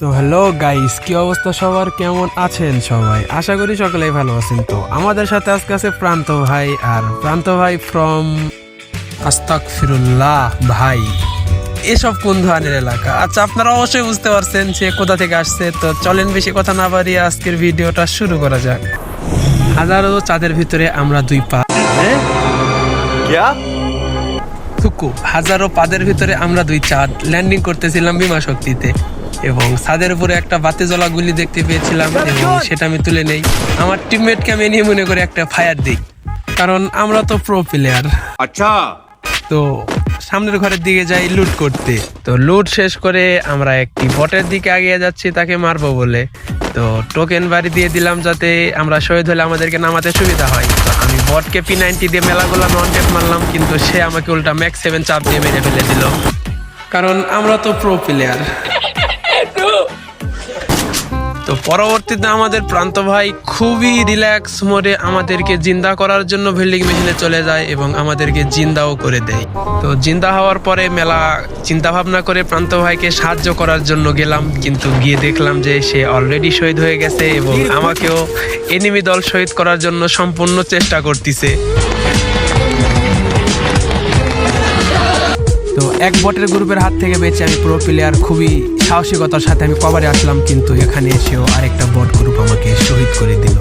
তো hello guys কি অবস্থা সবার? কেমন আছেন সবাই? আশা করি সকলেই ভালো আছেন। তো আমাদের সাথে আজকে আছে প্রান্ত ভাই আর প্রান্ত ভাই ফ্রম আস্তাক ফিরুল্লাহ ভাই। এসব কোন ধরনের এলাকা? আচ্ছা আপনারা অবশ্যই বুঝতে পারছেন সে কোথা থেকে আসছে। তো চলেন বেশি কথা না বাড়িয়ে আজকের ভিডিওটা শুরু করা যাক। হাজারো চাঁদের ভিতরে আমরা দুই পা। হ্যাঁ? থুকু হাজারো পাদের ভিতরে আমরা দুই চাঁদ। ল্যান্ডিং করতেছিলাম বিমা শক্তিতে এবং ছাদের উপরে একটা বাতি জ্বলা গুলি দেখতে পেয়েছিলাম এবং সেটা আমি তুলে নেই। আমার টিমমেটকে আমি নিয়ে মনে করে একটা ফায়ার দিই। কারণ আমরা তো প্রো প্লেয়ার আচ্ছা। তো সামনের ঘরের দিকে যাই লুট করতে। তো লুট শেষ করে আমরা একটি বটের দিকে আগিয়ে যাচ্ছি তাকে মারবো বলে। তো টোকেন বাড়ি দিয়ে দিলাম যাতে আমরা শহীদ হলে আমাদেরকে নামাতে সুবিধা হয়। তো আমি বটকে পি নাইনটি দিয়ে মেলাগুলো নন টেপ মারলাম কিন্তু সে আমাকে উল্টা ম্যাক্স সেভেন চাপ দিয়ে মেরে ফেলে দিল। কারণ আমরা তো প্রো প্লেয়ার তো পরবর্তীতে আমাদের প্রান্ত ভাই খুবই রিল্যাক্স মোডে আমাদেরকে জিন্দা করার জন্য ভেল্ডিং মেশিনে চলে যায় এবং আমাদেরকে জিন্দাও করে দেয়। তো জিন্দা হওয়ার পরে মেলা চিন্তা ভাবনা করে প্রান্ত ভাইকে সাহায্য করার জন্য গেলাম, কিন্তু গিয়ে দেখলাম যে সে অলরেডি শহীদ হয়ে গেছে এবং আমাকেও এনিমি দল শহীদ করার জন্য সম্পূর্ণ চেষ্টা করতেছে। তো এক বটের গ্রুপের হাত থেকে বেঁচে আমি প্রো প্লেয়ার খুবই সাহসিকতার সাথে আমি কবারে আসলাম, কিন্তু এখানে এসেও আরেকটা বট গ্রুপ আমাকে শহীদ করে দিল।